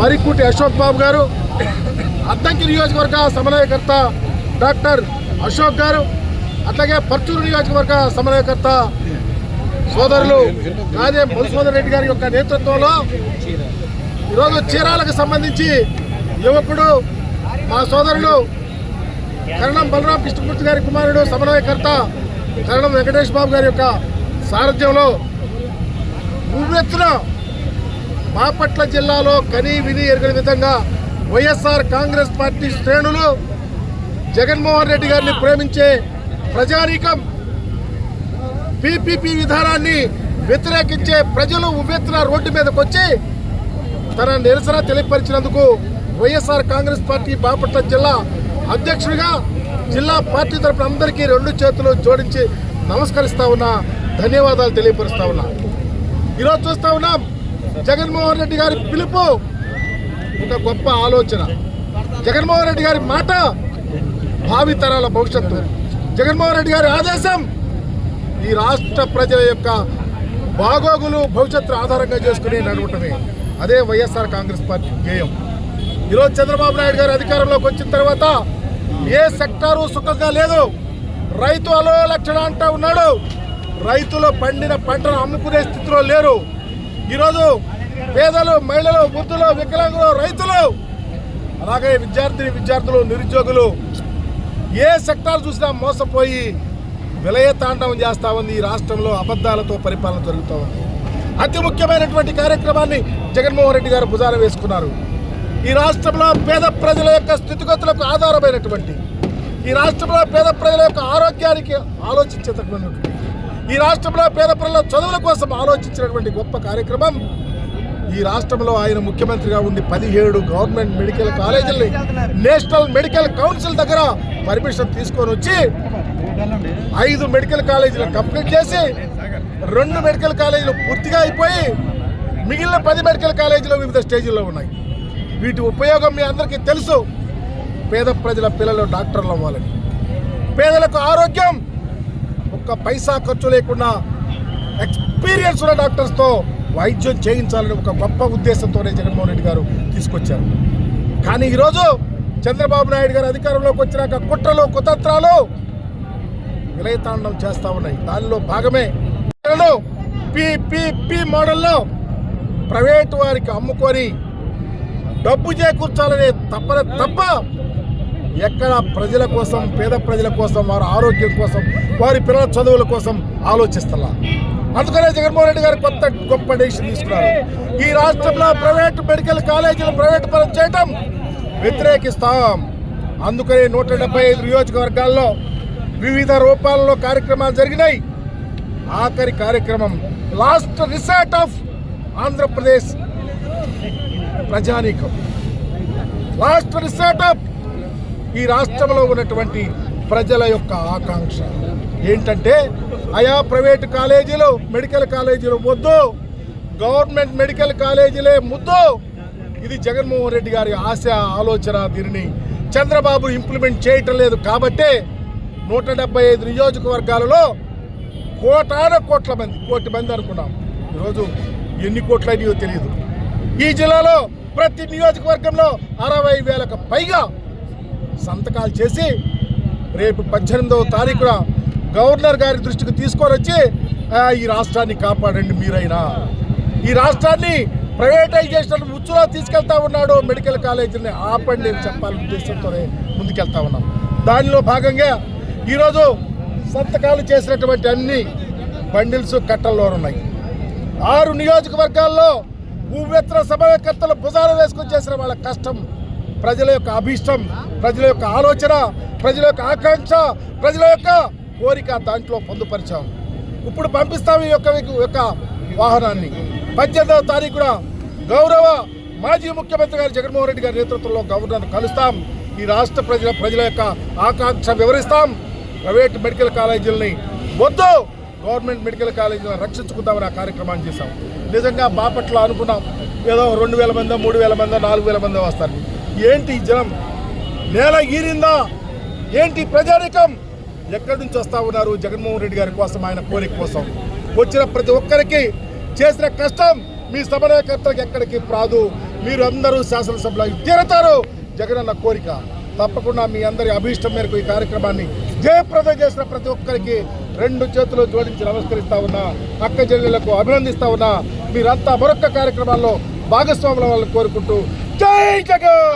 వరికుటి అశోక్ బాబు గారు అద్దంకి నియోజకవర్గ సమన్వయకర్త డాక్టర్ అశోక్ గారు అట్లాగే పర్చూరు నియోజకవర్గ సమన్వయకర్త సోదరులు కాదే మధుసూదన్ రెడ్డి గారి యొక్క నేతృత్వంలో ఈరోజు చీరాలకు సంబంధించి యువకుడు మా సోదరులు కరణం బలరాం కృష్ణమూర్తి గారి కుమారుడు సమన్వయకర్త కరణం వెంకటేష్ బాబు గారి యొక్క సారథ్యంలో ఉవ్వెత్తున బాపట్ల జిల్లాలో కనీ విని ఎరగని విధంగా వైఎస్ఆర్ కాంగ్రెస్ పార్టీ శ్రేణులు జగన్మోహన్ రెడ్డి గారిని ప్రేమించే ప్రజానీకం పీపీపీ విధానాన్ని వ్యతిరేకించే ప్రజలు ఉవ్వెత్తున రోడ్డు మీదకు వచ్చి తన నిరసన తెలియపరిచినందుకు వైఎస్ఆర్ కాంగ్రెస్ పార్టీ బాపట్ల జిల్లా అధ్యక్షుడిగా జిల్లా పార్టీ తరపున అందరికీ రెండు చేతులు జోడించి నమస్కరిస్తా ఉన్నా ధన్యవాదాలు తెలియపరుస్తా ఉన్నా. ఈరోజు చూస్తా ఉన్నాం. జగన్మోహన్ రెడ్డి గారి పిలుపు. ఒక గొప్ప ఆలోచన. జగన్మోహన్ రెడ్డి గారి మాట భావితరాల భవిష్యత్తు. జగన్మోహన్ రెడ్డి గారి ఆదేశం ఈ రాష్ట్ర ప్రజల యొక్క బాగోగులు భవిష్యత్తు ఆధారంగా చేసుకుని నడవటమే అదే వైఎస్ఆర్ కాంగ్రెస్ పార్టీ ధ్యేయం. ఈరోజు చంద్రబాబు నాయుడు గారు అధికారంలోకి వచ్చిన తర్వాత ఏ సెక్టారు సుఖంగా లేదు. రైతు అలో లక్షణ అంటా ఉన్నాడు. రైతులు పండిన పంటను అమ్ముకునే స్థితిలో లేరు. ఈరోజు పేదలు మహిళలు వృద్ధులు వికలాంగులు రైతులు అలాగే విద్యార్థిని విద్యార్థులు నిరుద్యోగులు ఏ సెక్టార్ చూసినా మోసపోయి విలయ తాండవం చేస్తా ఉంది. ఈ రాష్ట్రంలో అబద్ధాలతో పరిపాలన జరుగుతూ ఉంది. అతి ముఖ్యమైనటువంటి కార్యక్రమాన్ని జగన్మోహన్ రెడ్డి గారు భుజాన వేసుకున్నారు. ఈ రాష్ట్రంలో పేద ప్రజల యొక్క స్థితిగతులకు ఆధారమైనటువంటి ఈ రాష్ట్రంలో పేద ప్రజల యొక్క ఆరోగ్యానికి ఆలోచించేటటువంటి ఈ రాష్ట్రంలో పేద ప్రజల చదువుల కోసం ఆలోచించినటువంటి గొప్ప కార్యక్రమం ఈ రాష్ట్రంలో ఆయన ముఖ్యమంత్రిగా ఉండి పదిహేడు గవర్నమెంట్ మెడికల్ కాలేజీల్ని నేషనల్ మెడికల్ కౌన్సిల్ దగ్గర పర్మిషన్ తీసుకొని వచ్చి ఐదు మెడికల్ కాలేజీలు కంప్లీట్ చేసి రెండు మెడికల్ కాలేజీలు పూర్తిగా అయిపోయి మిగిలిన పది మెడికల్ కాలేజీలు వివిధ స్టేజీల్లో ఉన్నాయి. వీటి ఉపయోగం మీ అందరికీ తెలుసు. పేద ప్రజల పిల్లలు డాక్టర్లు అవ్వాలని. పేదలకు ఆరోగ్యం ఒక్క పైసా ఖర్చు లేకుండా ఎక్స్పీరియన్స్ ఉన్న డాక్టర్స్తో వైద్యం చేయించాలని ఒక గొప్ప ఉద్దేశంతోనే జగన్మోహన్ రెడ్డి గారు తీసుకొచ్చారు. కానీ ఈరోజు చంద్రబాబు నాయుడు గారు అధికారంలోకి వచ్చినాక కుట్రలు కుతంత్రాలు విలయతాండం చేస్తూ ఉన్నాయి. దానిలో భాగమే పిపిపి మోడల్లో ప్రైవేటు వారికి అమ్ముకొని డబ్బు చేకూర్చాలనే తప్పన తప్ప ఎక్కడ ప్రజల కోసం పేద ప్రజల కోసం వారి ఆరోగ్యం కోసం వారి పిల్లల చదువుల కోసం ఆలోచిస్తున్నారు అందుకనే జగన్మోహన్ రెడ్డి గారు కొత్త గొప్ప డెసిషన్ తీసుకున్నారు. ఈ రాష్ట్రంలో ప్రైవేట్ మెడికల్ కాలేజీలు ప్రైవేట్ పరం చేయటం వ్యతిరేకిస్తాం. అందుకనే నూట డెబ్బై ఐదు నియోజకవర్గాల్లో వివిధ రూపాల్లో కార్యక్రమాలు జరిగినాయి. ఆఖరి కార్యక్రమం లాస్ట్ రిసార్ట్ ఆఫ్ ఆంధ్రప్రదేశ్ ప్రజానీకం. లాస్ట్ రిసార్ట్ ఆఫ్ ఈ రాష్ట్రంలో ఉన్నటువంటి ప్రజల యొక్క ఆకాంక్ష. ఏంటంటే ఆయా ప్రైవేటు కాలేజీలు మెడికల్ కాలేజీలు వద్దు. గవర్నమెంట్ మెడికల్ కాలేజీలే ముద్దు. ఇది జగన్మోహన్ రెడ్డి గారి ఆశ ఆలోచన దీనిని చంద్రబాబు ఇంప్లిమెంట్ చేయటం లేదు కాబట్టే నూట డెబ్బై ఐదు నియోజకవర్గాలలో కోటాన కోట్ల మంది కోటి మంది అనుకున్నాం. ఈరోజు ఎన్ని కోట్ల అయినాయో తెలియదు. ఈ జిల్లాలో ప్రతి నియోజకవర్గంలో అరవై వేలకు పైగా సంతకాలు చేసి రేపు పద్దెనిమిదవ తారీఖున గవర్నర్ గారి దృష్టికి తీసుకొని వచ్చి ఈ రాష్ట్రాన్ని కాపాడండి మీరైనా. ఈ రాష్ట్రాన్ని ప్రైవేటైజేషన్ ఉచ్చులో తీసుకెళ్తా ఉన్నాడు మెడికల్ కాలేజీని ఆపండి అని చెప్పాలని ఉద్దేశంతోనే ముందుకెళ్తా ఉన్నాం. దానిలో భాగంగా ఈరోజు సంతకాలు చేసినటువంటి అన్ని బండిల్స్ కట్టల్లో ఉన్నాయి. ఆరు నియోజకవర్గాల్లో ఉవ్వెత్తున సమయకర్తలు భుజాలు వేసుకొని చేసిన వాళ్ళ కష్టం ప్రజల యొక్క అభీష్టం ప్రజల యొక్క ఆలోచన ప్రజల యొక్క ఆకాంక్ష ప్రజల యొక్క కోరిక దాంట్లో పొందుపరిచాం. ఇప్పుడు పంపిస్తాం ఈ యొక్క యొక్క వాహనాన్ని. పద్దెనిమిదవ తారీఖున గౌరవ మాజీ ముఖ్యమంత్రి గారు జగన్మోహన్ రెడ్డి గారి నేతృత్వంలో గవర్నర్ కలుస్తాం. ఈ రాష్ట్ర ప్రజల ప్రజల యొక్క ఆకాంక్ష వివరిస్తాం. ప్రైవేట్ మెడికల్ కాలేజీలని వద్దు గవర్నమెంట్ మెడికల్ కాలేజీలను రక్షించుకుందామని ఆ కార్యక్రమాన్ని చేశాం. నిజంగా బాపట్ల అనుకున్నాం. ఏదో రెండు వేల మందో మూడు వేల మంది నాలుగు వేల మందో వస్తారు ఏంటి జనం? నేల ఈరిందా? ఏంటి ప్రజానికం ఎక్కడి నుంచి వస్తా ఉన్నారు జగన్మోహన్ రెడ్డి గారి కోసం ఆయన కోరిక కోసం? వచ్చిన ప్రతి ఒక్కరికి చేసిన కష్టం మీ సమన్వయకర్తలకు ఎక్కడికి రాదు. మీరు అందరూ శాసనసభలో తీరతారు. జగనన్న కోరిక. తప్పకుండా మీ అందరి అభీష్టం మేరకు ఈ కార్యక్రమాన్ని జయప్రదం చేసిన ప్రతి ఒక్కరికి రెండు చేతులు జోడించి నమస్కరిస్తా ఉన్నా అక్క చెల్లెలకు అభినందిస్తా ఉన్నా మీరంతా మరొక కార్యక్రమాల్లో భాగస్వాముల వాళ్ళని కోరుకుంటూ జై జగన్!